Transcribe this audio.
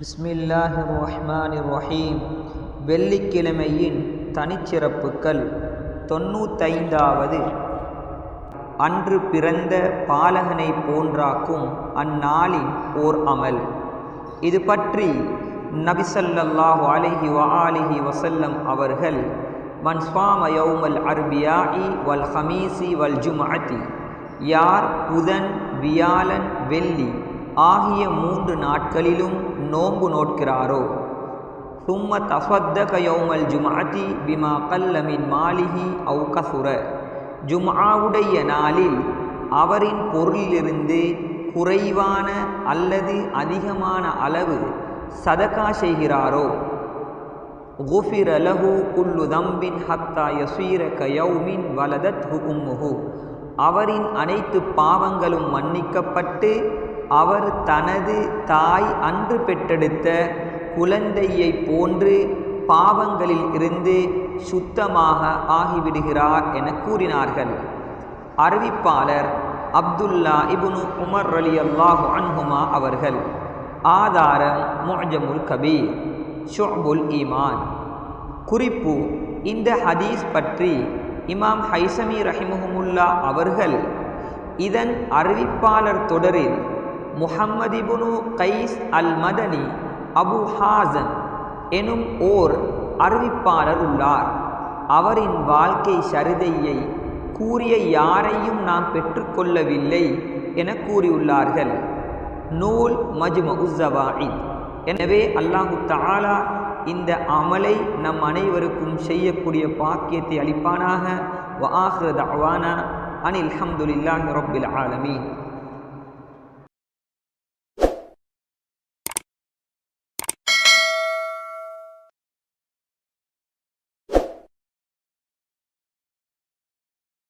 பிஸ்மில்லாஹி ரஹ்மான் ரஹீம் வெள்ளிக்கிழமையின் தனிச்சிறப்புகள். தொண்ணூத்தைந்தாவது. அன்று பிறந்த பாலகனை போன்றாக்கும் அந்நாளின் ஓர் அமல். இது பற்றி நபிசல்லாஹு அலைஹி வ வசல்லம் அவர்கள் மன்ஸ்வாம யௌமல் அர்பியாஇ வல் ஹமீசி வல் ஜும்அத்தி. யார் புதன் வியாழன் வெள்ளி ஆகிய மூன்று நாட்களிலும் நோன்பு நோட்கிறாரோ? சும்ம தஸ்வத்தக யௌமல் ஜும்அத்தி பிமா கல்லமின் மாளிகி அவு கசுர. ஜும்ஆவுடைய நாளில் அவரின் பொருளிலிருந்து குறைவான அல்லது அதிகமான அளவு சதகா செய்கிறாரோ? குஃபிர லஹு குல்லு தம்பின் ஹத்தா யசீர கயௌமின் வலதத் ஹுகும்முஹு. அவரின் அனைத்து பாவங்களும் மன்னிக்கப்பட்டு அவர் தனது தாய் அன்று பெற்றெடுத்த குழந்தையை போன்று பாவங்களில் இருந்து சுத்தமாக ஆகிவிடுகிறார் என கூறினார்கள். அறிவிப்பாளர் அப்துல்லா இபுனு உமர் அலி அல்லாஹு அன்ஹுமா அவர்கள் ஆதாரம் முஜமுல் கபீர் ஷுபுல் ஈமான். குறிப்பு இந்த ஹதீஸ் பற்றி இமாம் ஹைசமி ரஹிமுஹமுல்லா அவர்கள் இதன் அறிவிப்பாளர் தொடரில் முஹம்மதிபுனு கைஸ் அல் மதனி அபு ஹாசன் எனும் ஓர் அறிவிப்பாளர் உள்ளார். அவரின் வாழ்க்கை சரிதையை கூறிய யாரையும் நாம் பெற்றுக்கொள்ளவில்லை என கூறியுள்ளார்கள். நூல் மஜ்ம உஸ்ஸவாஇ எனவே அல்லாஹு தாலா இந்த அமலை நம் அனைவருக்கும் செய்யக்கூடிய பாக்கியத்தை அளிப்பானாக. வ ஆஹ்ர அனில் அஹமதுல்லாஹி ரொப்பில் ஆலமீன்.